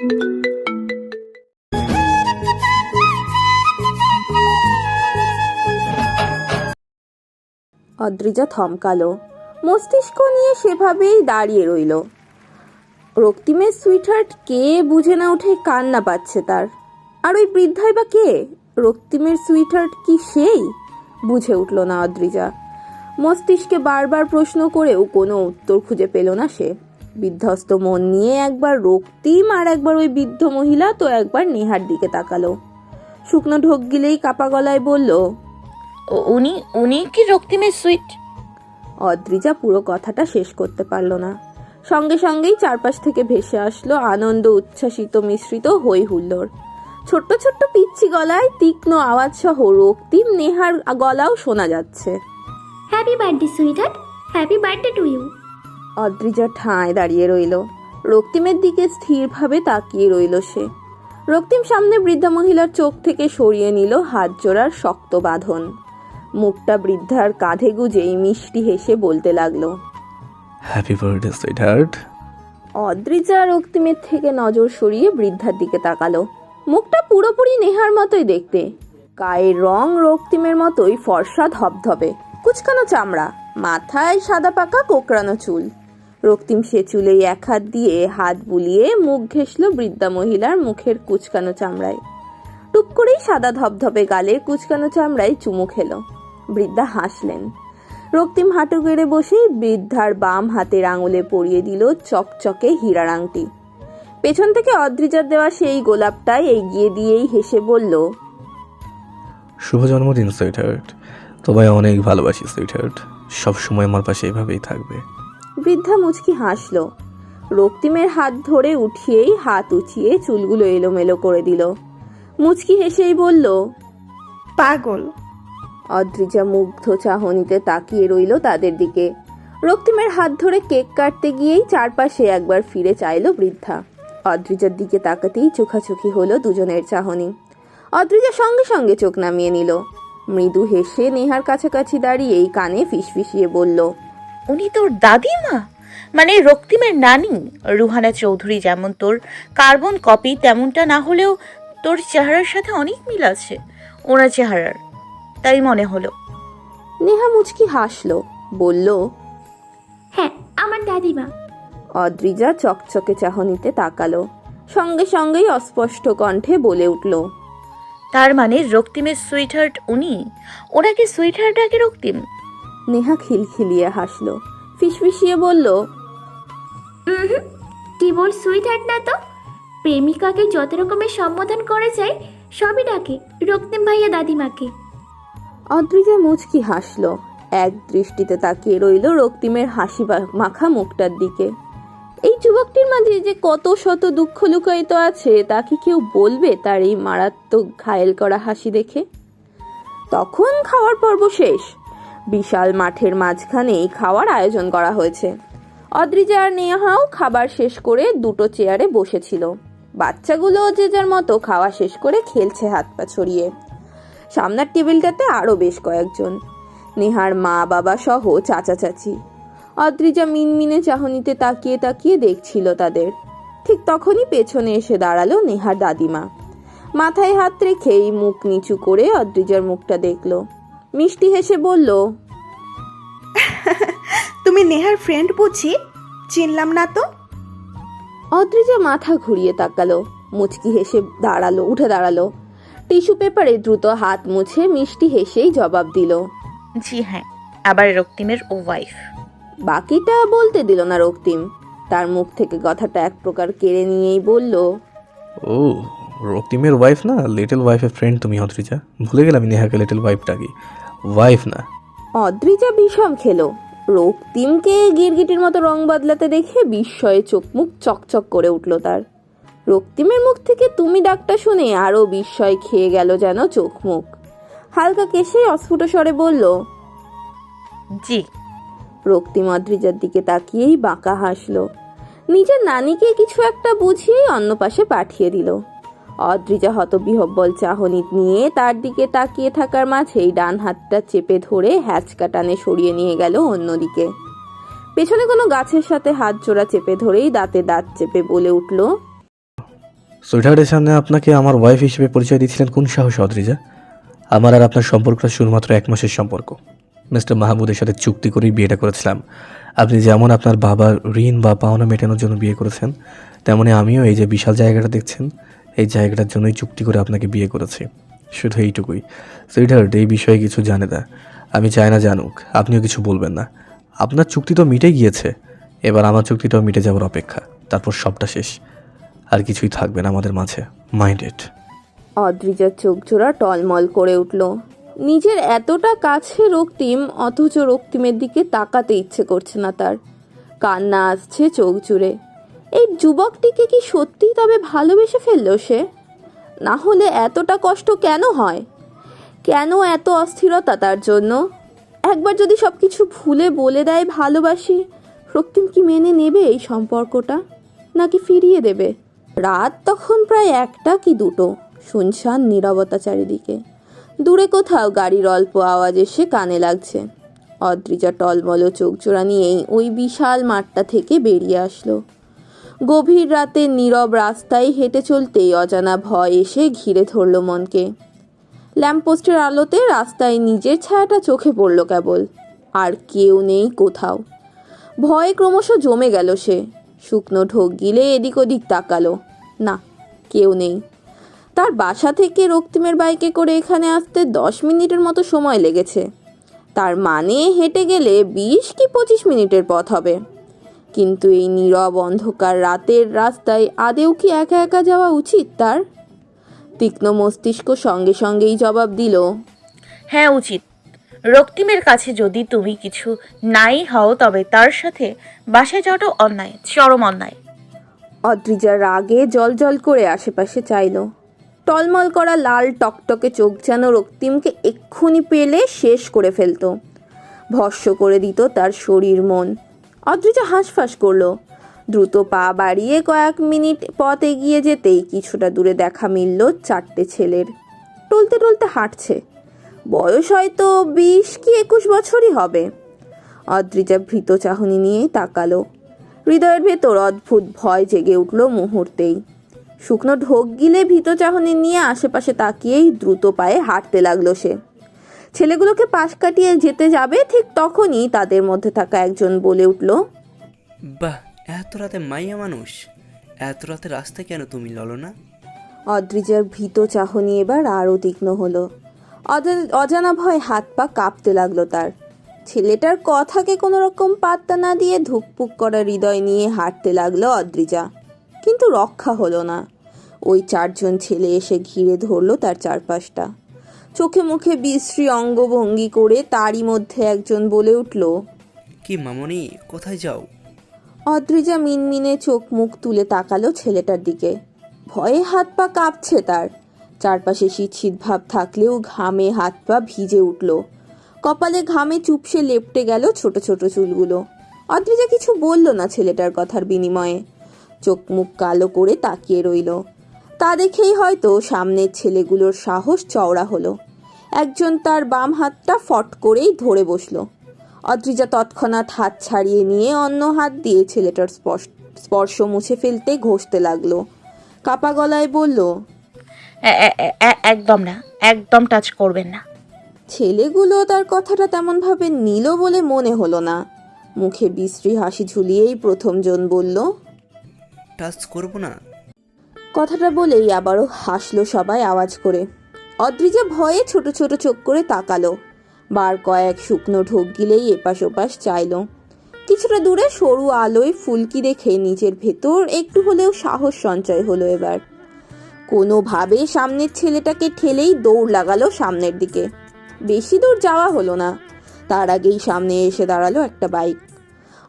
অদ্রিজা থমকালো। মস্তিষ্ক নিয়ে সেভাবেই দাঁড়িয়ে রইল। রক্তিমের সুইটহার্ট কে বুঝে না উঠে কান্না পাচ্ছে তার। আর ওই বৃদ্ধাই বা কে? রক্তিমের সুইটহার্ট কি সেই? বুঝে উঠল না অদ্রিজা। মস্তিষ্কে বারবার প্রশ্ন করেও কোনো উত্তর খুঁজে পেল না সে। বিধ্বস্ত মন নিয়ে একবার রক্তিম আর একবার ওই বৃদ্ধ মহিলা তো একবার নেহার দিকে তাকালো। শুকনো ঢোক গিলেই কাপা গলায় বলল উনি উনি কি রক্তিমের সুইট? অদ্রিজা পুরো কথাটা শেষ করতে পারল না। সঙ্গে সঙ্গেই চারপাশ থেকে ভেসে আসলো আনন্দ উচ্ছ্বাসিত মিশ্রিত হই হুল্লোড়। ছোট্ট ছোট্ট পিচ্ছি গলায় তীক্ষ্ণ আওয়াজ সহ রক্তিম নেহার গলাও শোনা যাচ্ছে। Happy birthday sweetheart happy birthday to you Adrija ঠায় দাঁড়িয়ে রইল। রক্তিমের দিকে স্থিরভাবে তাকিয়ে রইল সে। রক্তিম সামনে বৃদ্ধা মহিলার চোখ থেকে সরিয়ে নিল হাত জোড়ার শক্ত বাঁধন। মুখটা বৃদ্ধার কাঁধে গুজেই মিষ্টি হেসে বলতে লাগল happy birthday sweetheart Adrija রক্তিমের থেকে নজর সরিয়ে বৃদ্ধার দিকে তাকালো। মুখটা পুরোপুরি নেহার মতোই দেখতে। গায়ের রং রক্তিমের মতোই ফর্সা ধবধবে। কুচকানো চামড়া মাথায় সাদা পাকা কোকড়ানো চুল। রক্তিম সে চুলেই এক হাত দিয়ে হাত বুলিয়ে মুখ ঘেঁষল বৃদ্ধা মহিলার মুখের কুচকানো চামড়ায়। টুপ করেই সাদা ধবধবে গালে কুচকানো চামড়ায় চুমু খেলো। বৃদ্ধা হাসলেন। রক্তিম হাঁটু গেড়ে বসেই বৃদ্ধার বাম হাতের আঙুলে পরিয়ে দিল চকচকে হীরার আংটি। পেছন থেকে অদ্রিজার দেওয়া সেই গোলাপটাই এগিয়ে দিয়েই হেসে বলল, শুভ জন্মদিন, সুইটহার্ট। তোমায় অনেক ভালোবাসি সুইট সব সময় আমার পাশে এভাবেই থাকবে। বৃদ্ধা মুচকি হাসল। রক্তিমের হাত ধরে উঠিয়েই হাত উঠিয়ে চুলগুলো এলোমেলো করে দিল। মুচকি হেসেই বলল পাগল। অদ্রিজা মুগ্ধ চাহনিতে তাকিয়ে রইল তাদের দিকে। রক্তিমের হাত ধরে কেক কাটতে গিয়েই চারপাশে একবার ফিরে চাইলো বৃদ্ধা। অদ্রিজার দিকে তাকাতেই চোখাচোখি হলো দুজনের চাহনি। অদ্রিজা সঙ্গে সঙ্গে চোখ নামিয়ে নিল। মৃদু হেসে নেহার কাছাকাছি দাঁড়িয়েই কানে ফিসফিসিয়ে বলল উনি তোর দাদিমা? মানে রক্তিমের নানি রুহানা চৌধুরী যেমন তোর কার্বন কপি তেমনটা না হলেও তোর চেহারার সাথে অনেক মিল আছে ওনার চেহারার তাই মনে হলো। নেহা মুচকি হাসলো বলল হ্যাঁ আমার দাদিমা। অদ্রিজা চকচকে চাহনিতে তাকালো সঙ্গে সঙ্গেই অস্পষ্ট কণ্ঠে বলে উঠল তার মানে রক্তিমের সুইটহার্ট উনি? ওনাকে সুইটহার্ট ডাকে রক্তিম? নেহা খিলখিলিয়ে হাসল। ফিসফিসিয়ে বলল কেবল সুইটহার্ট না তো? প্রেমিকাকে যত রকমের সম্বোধন করে যায় সবই ডাকে রক্তিম ভাইয়া দাদিমাকে। অদ্রিজা মুচকি হাসল। এক দৃষ্টিতে তাকিয়ে রইল রক্তিমের হাসি মাখা মুখটার দিকে। এই যুবকটির মাঝে যে কত শত দুঃখ লুকায়িত আছে তা কি কেউ বলবে তার এই মারাত্মক ঘায়েল করা হাসি দেখে? তখন খাওয়ার পর্ব শেষ। বিশাল মাঠের মাঝখানেই খাওয়ার আয়োজন করা হয়েছে। অদ্রিজা আর নেহাও খাবার শেষ করে দুটো চেয়ারে বসেছিল। বাচ্চাগুলো যে যার মতো খাওয়া শেষ করে খেলছে হাত পা ছড়িয়ে। সামনের টেবিলটাতে আরও বেশ কয়েকজন। নেহার মা বাবা সহ চাচা চাচি। অদ্রিজা মিনমিনে চাহনিতে তাকিয়ে তাকিয়ে দেখছিল তাদের। ঠিক তখনই পেছনে এসে দাঁড়াল নেহার দাদিমা। মাথায় হাত রেখেই মুখ নিচু করে অদ্রিজার মুখটা দেখল। মিষ্টি হেসে বলল তুমি নেহার ফ্রেন্ড বুঝি? চিনলাম না তো? অদ্রিজা মাথা ঘুরিয়ে তাকালো মুচকি হেসে দাঁড়াল উঠে দাঁড়াল। টিস্যু পেপারে দ্রুত হাত মুছে মিষ্টি হেসেই জবাব দিল। জি হ্যাঁ আবার রক্তিমের ও ওয়াইফ বাকিটা বলতে দিল না রক্তিম। তার মুখ থেকে কথাটা এক প্রকার কেড়ে নিয়েই বলল ও রক্তিমের ওয়াইফ না? লিটল ওয়াইফের ফ্রেন্ড তুমি অদ্রিজা। ভুলে গেলাম নেহাকে লিটল ওয়াইফ ডাকি ওয়াইফ না। অদ্রিজা বিষম খেলো। রক্তিমকে গিরগিটির মতো রং বদলাতে দেখে বিস্ময়ে চোখ মুখ চকচক করে উঠল তার। রক্তিমের মুখ থেকে তুমি ডাকটা শুনে আরও বিস্ময় খেয়ে গেল যেন চোখ মুখ হালকা কেসে অস্ফুট স্বরে বলল জি। রক্তিম অদ্রিজার দিকে তাকিয়েই বাঁকা হাসলো। নিজের নানিকে কিছু একটা বুঝিয়েই অন্য পাশে পাঠিয়ে দিল। অদ্রিজা হতবিহব্বল চাহনি নিয়ে তার দিকে তাকিয়ে থাকার মাঝেই ডান হাতটা চেপে ধরে হ্যাচকা টানে সরিয়ে নিয়ে গেল অন্যদিকে। পেছনে কোনো গাছের সাথে হাত জোড়া চেপে ধরেই দাঁতে দাঁত চেপে বলে উঠল সুইটহার্টের সামনে আপনাকে আমার ওয়াইফ হিসেবে পরিচয় দিয়েছিলেন কোন সাহস অদ্রিজা? আমার আর আপনার সম্পর্কটা শুধুমাত্র এক মাসের সম্পর্ক। মিস্টার মাহমুদের সাথে চুক্তি করেই বিয়েটা করেছিলাম। আপনি যেমন আপনার বাবার ঋণ বা পাওনা মেটানোর জন্য বিয়ে করেছেন, তেমনি আমিও এই যে বিশাল জায়গাটা দেখছেন এই জায়গাটার জন্যই চুক্তি করে আপনাকে বিয়ে করেছি। শুধু এইটুকুই। সুইটহার্ট এই বিষয়ে কিছু জানে না। আমি চাই না জানুক, আপনিও কিছু বলবেন না। আপনার চুক্তি তো মিটে গিয়েছে। এবার আমার চুক্তিটাও মিটে যাওয়ার অপেক্ষা। তারপর সবটা শেষ। আর কিছুই থাকবে না আমাদের মাঝে। মাইন্ডেড অদ্রিজার চোখ জোড়া টলমল করে উঠল। নিজের এতটা কাছে রক্তিম, অথচ রক্তিমের দিকে তাকাতে ইচ্ছে করছে না তার। কান্না আসছে চোখ জুড়ে। এই যুবকটিকে কি সত্যি তবে ভালোবেসে ফেলল সে? না হলে এতটা কষ্ট কেন হয়? কেন এত অস্থিরতা তার জন্য? একবার যদি সব কিছু ভুলে বলে দেয় ভালোবাসি, রক্তিম কি মেনে নেবে এই সম্পর্কটা? নাকি ফিরিয়ে দেবে? রাত তখন প্রায় একটা কি দুটো? শুনশান নীরবতা চারিদিকে। দূরে কোথাও গাড়ির অল্প আওয়াজ এসে কানে লাগছে। অদ্রিজা টলমল চোখ জোড়া নিয়েই ওই বিশাল মাঠটা থেকে বেরিয়ে আসলো। গভীর রাতে নীরব রাস্তায় হেঁটে চলতেই অজানা ভয় এসে ঘিরে ধরল মনকে। ল্যাম্পপোস্টের আলোতে রাস্তায় নিজের ছায়াটা চোখে পড়ল কেবল, আর কেউ নেই কোথাও। ভয়ে ক্রমশ জমে গেল সে। শুকনো ঢোক গিলে এদিক ওদিক তাকালো। না, কেউ নেই। তার বাসা থেকে রক্তিমের বাইকে করে এখানে আসতে দশ মিনিটের মতো সময় লেগেছে। তার মানে হেঁটে গেলে বিশ কি পঁচিশ মিনিটের পথ হবে। কিন্তু এই নীরব অন্ধকার রাতের রাস্তায় আদেও কি একা একা যাওয়া উচিত তার? তীক্ষ্ণ মস্তিষ্ক সঙ্গে সঙ্গেই জবাব দিল হ্যাঁ উচিত। রক্তিমের কাছে যদি তুমি কিছু নাই হও তবে তার সাথে বাসায় যাওয়াটা অন্যায় চরম অন্যায়। অদ্রিজা রাগে জল জল করে আশেপাশে চাইল। টলমল করা লাল টকটকে চোখ যেন রক্তিমকে এক্ষুনি পেলে শেষ করে ফেলতো। ভস্য করে দিত তার শরীর মন। অদ্রিজা হাঁসফাঁস করল। দ্রুত পা বাড়িয়ে কয়েক মিনিট পথ এগিয়ে যেতেই কিছুটা দূরে দেখা মিলল চারটে ছেলের। টলতে টলতে হাঁটছে। বয়স হয়তো বিশ কি একুশ বছরই হবে। অদ্রিজা ভীত চাহনি নিয়েই তাকালো। হৃদয়ের ভেতর অদ্ভুত ভয় জেগে উঠল মুহূর্তেই। শুকনো ঢোক গিলে ভীত চাহনি নিয়ে আশেপাশে তাকিয়েই দ্রুত পায়ে হাঁটতে লাগল সে। ছেলেগুলোকে পাশ কাটিয়ে যেতে যাবে ঠিক তখনই তাদের মধ্যে থাকা একজন বলে উঠল বাহ এত রাতে মাইয়া মানুষ? এত রাতে রাস্তায় কেন তুমি ললনা অদ্রিজার ভীত চাহনি এবার আরও তীক্ষ্ণ হলো। অজা- অজানা ভয় হাত পা কাঁপতে লাগল তার। ছেলেটার কথাকে কোনো রকম পাত্তা না দিয়ে ধুকপুক করা হৃদয় নিয়ে হাঁটতে লাগল অদ্রিজা। কিন্তু রক্ষা হলো না। ওই চারজন ছেলে এসে ঘিরে ধরলো তার চারপাশটা। চোখে মুখে বিশ্রী অঙ্গভঙ্গি করে তারই মধ্যে একজন বলে উঠল কি মামনি কোথায় যাও? অদ্রিজা মিনমিনে চোখ মুখ তুলে তাকালো ছেলেটার দিকে। ভয়ে হাত পা কাঁপছে তার। চারপাশে শীত ভাব থাকলেও ঘামে হাত পা ভিজে উঠল। কপালে ঘামে চুপসে লেপটে গেল ছোট ছোট চুলগুলো। অদ্রিজা কিছু বলল না ছেলেটার কথার বিনিময়ে। চোখ মুখ কালো করে তাকিয়ে রইল। তা দেখেই হয়তো সামনের ছেলেগুলোর সাহস চওড়া হলো। একজন তার বাম হাতটা ফট করেই ধরে বসল। অদ্রিজা তৎক্ষণাৎ হাত ছাড়িয়ে নিয়ে অন্য হাত দিয়ে ছেলেটার স্পর্শ স্পর্শ মুছে ফেলতে ঘষতে লাগল। কাপা গলায় বলল একদম না একদম টাচ করবেন না। ছেলেগুলো তার কথাটা তেমনভাবে নিল বলে মনে হলো না। মুখে বিশ্রী হাসি ঝুলিয়েই প্রথমজন বলল টাচ করব না? কথাটা বলেই আবারও হাসলো সবাই আওয়াজ করে। অদ্রিজা ভয়ে ছোট ছোট চোখ করে তাকালো। বার কয়েক শুকনো ঢোক গিলেই এপাশ ওপাশ চাইলো। কিছুটা দূরে সরু আলোয় ফুলকি দেখে নিজের ভেতর একটু হলেও সাহস সঞ্চয় হলো এবার। কোনোভাবে সামনের ছেলেটাকে ঠেলেই দৌড় লাগালো সামনের দিকে। বেশি দূর যাওয়া হলো না। তার আগেই সামনে এসে দাঁড়াল একটা বাইক।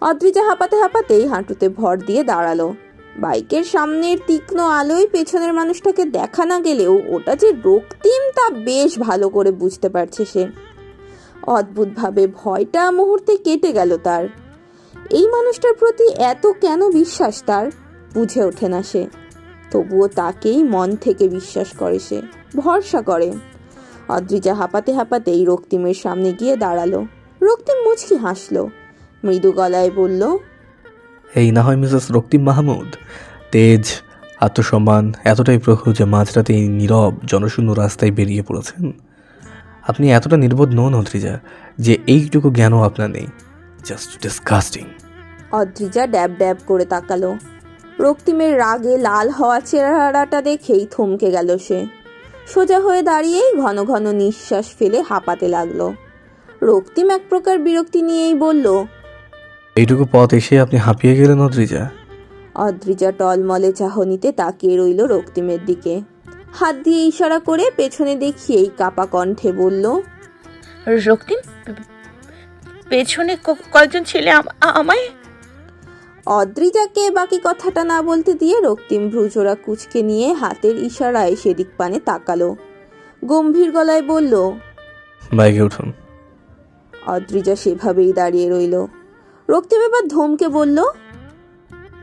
অদ্রিজা হাঁপাতে হাঁপাতেই হাঁটুতে ভর দিয়ে দাঁড়াল। বাইকের সামনের তীক্ষ্ণ আলোয় পেছনের মানুষটাকে দেখা না গেলেও ওটা যে রক্তিম তা বেশ ভালো করে বুঝতে পারছে সে। অদ্ভুতভাবে ভয়টা মুহূর্তে কেটে গেল তার। এই মানুষটার প্রতি এত কেন বিশ্বাস তার? বুঝে ওঠে না সে। তবুও তাকেই মন থেকে বিশ্বাস করে সে। ভরসা করে। অদ্রিজা হাঁপাতে হাঁপাতেই রক্তিমের সামনে গিয়ে দাঁড়াল। রক্তিম মুচকি হাসলো। মৃদু গলায় বলল এই না হয় মিসেস রক্তিম মাহমুদ? তেজ, আত্মসম্মান এতটাই প্রখর যে মাঝরাতে এই নীরব জনশূন্য রাস্তায় বেরিয়ে পড়েছেন। আপনি এতটা নির্বোধ নন, অদ্রিজা, যে এইটুকু জ্ঞানও আপনার নেই। জাস্ট ডিসকাস্টিং অদ্রিজা ড্যাব ড্যাব করে তাকালো। রক্তিমের রাগে লাল হওয়া চেহারাটা দেখেই থমকে গেল সে। সোজা হয়ে দাঁড়িয়েই ঘন ঘন নিঃশ্বাস ফেলে হাঁপাতে লাগল। রক্তিম এক প্রকার বিরক্তি নিয়েই বলল এইটুকু পথ এসে আপনি হাঁপিয়ে গেলেন অদ্রিজা? অদ্রিজা টলমলে চাহনিতে তাকিয়ে রইল রক্তিমের দিকে। হাত দিয়ে ইশারা করে পেছনে দেখিয়েই কাপা কণ্ঠে বলল রক্তিম পেছনে ক- কয়েকজন ছেলে আম- আ- আমায়? অদ্রিজাকে বাকি কথাটা না বলতে দিয়ে রক্তিম ভ্রুজোড়া কুচকে নিয়ে হাতের ইশারায় সেদিক পানে তাকালো। গম্ভীর গলায় বলল বাইকে উঠুন। অদ্রিজা সেভাবেই দাঁড়িয়ে রইল। রক্তিম এবার ধমকে বলল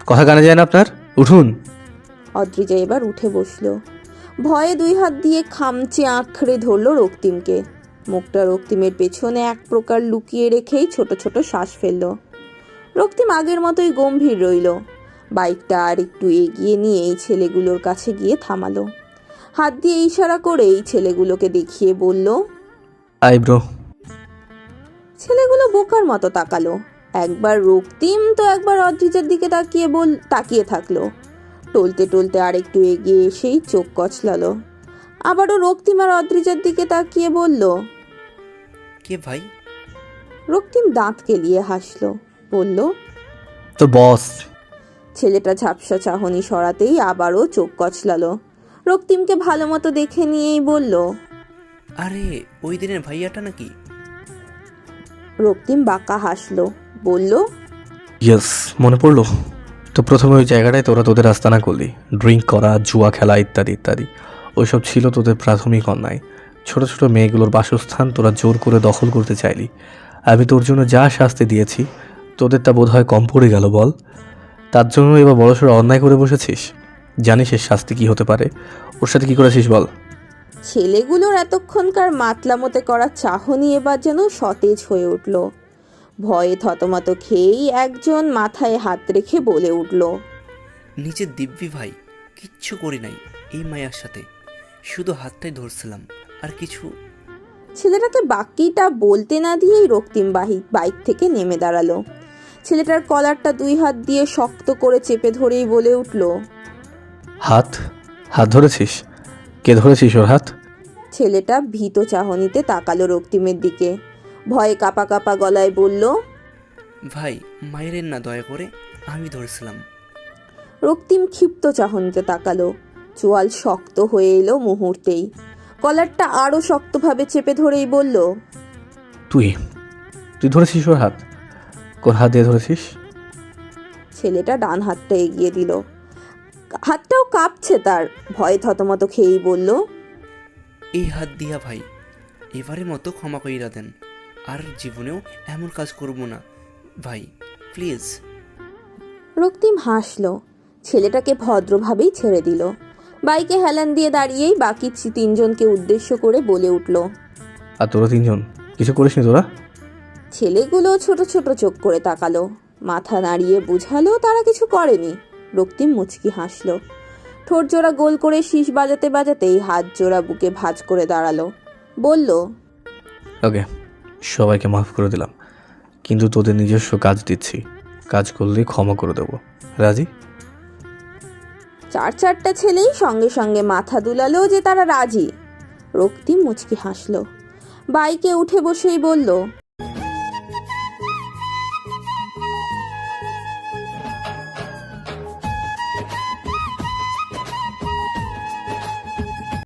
কথা কানে যায় না আপনার? উঠুন। অদ্রিজা এবার উঠে বসল। ভয়ে দুই হাত দিয়ে খামচে আঁকড়ে ধরলো রক্তিমকে। মুখটা রক্তিমের পেছনে এক প্রকার লুকিয়ে রেখেই ছোট ছোট শ্বাস ফেলল। রক্তিম আগের মতোই গম্ভীর রইল। বাইকটা আর একটু এগিয়ে নিয়ে এই ছেলেগুলোর কাছে গিয়ে থামালো। হাত দিয়ে ইশারা করে এই ছেলেগুলোকে দেখিয়ে বলল আইব্রো ছেলেগুলো বোকার মতো তাকালো। একবার রক্তিম তো একবার অদ্রিজার দিকে তাকিয়ে বল তাকিয়ে থাকল। টলতে টলতে আর একটু এগিয়ে এসেই চোখ কচলালো। আবারও রক্তিম আর অদ্রিজার দিকে তাকিয়ে বলল কে ভাই? রক্তিম দাঁত কেলিয়ে হাসলো বলল তো বস। ছেলেটা ঝাপসা চাহনি সরাতেই আবারও চোখ কচলালো। রক্তিমকে ভালো মতো দেখে নিয়েই বলল আরে ওই দিনের ভাইয়াটা নাকি? রক্তিম বাঁকা হাসলো বলল ইয়েস মনে পড়ল? তো প্রথমে ওই জায়গাটায় তোরা তোদের আস্তানা করলি। ড্রিঙ্ক করা জুয়া খেলা ইত্যাদি ইত্যাদি। ওইসব ছিল তোদের প্রাথমিক অন্যায়। ছোট ছোট মেয়েগুলোর বাসস্থান তোরা জোর করে দখল করতে চাইলি। আমি তোর জন্য যা শাস্তি দিয়েছি তোদের তা বোধ হয় কম পড়ে গেল বল। তার জন্য এবার বড়সড় অন্যায় করে বসেছিস? জানিস এর শাস্তি কি হতে পারে? ওর সাথে কি করেছিস বল? ছেলেগুলোর এতক্ষণকার মাতলামতে করা চাহনি এবার যেন সতেজ হয়ে উঠল। ভয়ে থতমত খেয়েই একজন মাথায় হাত রেখে বলে উঠল নিচে দিব্যি ভাই কিচ্ছু করি নাই এই মায়ার সাথে। শুধু হাতটাই ধরছিলাম আর কিছু ছেলেটাকে বাকিটা বলতে না দিয়েই রক্তিম বাহি বাইক থেকে নেমে দাঁড়াল। ছেলেটার কলারটা দুই হাত দিয়ে শক্ত করে চেপে ধরেই বলে উঠল হাত হাত ধরেছিস? কে ধরেছিস ওর হাত? ছেলেটা ভীত চাহনিতে তাকালো রক্তিমের দিকে। ভয়ে কাপা কাপা গলায় বলল ভাই মায়ের না দয়া করে আমি ধরছিলাম। রক্তিম ক্ষিপ্ত চাহনিতে তাকালো। চোয়াল শক্ত হয়ে এলো মুহূর্তেই। কলারটা আরও শক্তভাবে চেপে ধরেই বলল তুই তুই ধরেছিস ওর হাত? কোন হাত দিয়ে ধরেছিস? ছেলেটা ডান হাতটা এগিয়ে দিল। হাতটাও কাঁপছে তার ভয়ে থতমত খেয়েই বলল এই হাত দিয়া ভাই এবারে মতো ক্ষমা কইরা দেন। আর জীবনেও এমন কাজ করব না। ভাই প্লিজ রক্তিম হাসলো। ছেলেটাকে ভদ্রভাবেই ছেড়ে দিল। বাইকে হেলান দিয়ে দাঁড়িয়েই বাকি তিনজনকে উদ্দেশ্য করে বলে উঠল আর তোরা তিনজন? কিছু করিসনি তোরা? ছেলেগুলো ছোট ছোট চোখ করে তাকালো। মাথা নাড়িয়ে বুঝালো তারা কিছু করেনি। রক্তিম মুচকি হাসলো। ঠোঁট জোড়া গোল করে শীষ বাজাতে বাজাতেই হাত জোড়া বুকে ভাঁজ করে দাঁড়াল। বলল ওকে সবাইকে মাফ করে দিলাম। কিন্তু তোদের নিজস্ব কাজ দিচ্ছি। কাজ করলে ক্ষমা করে দেবো। রাজি? চার চারটা ছেলেই সঙ্গে সঙ্গে মাথা দুলালো যে তারা রাজি। রক্তিম মুচকি হাসলো। বাইকে উঠে বসেই বলল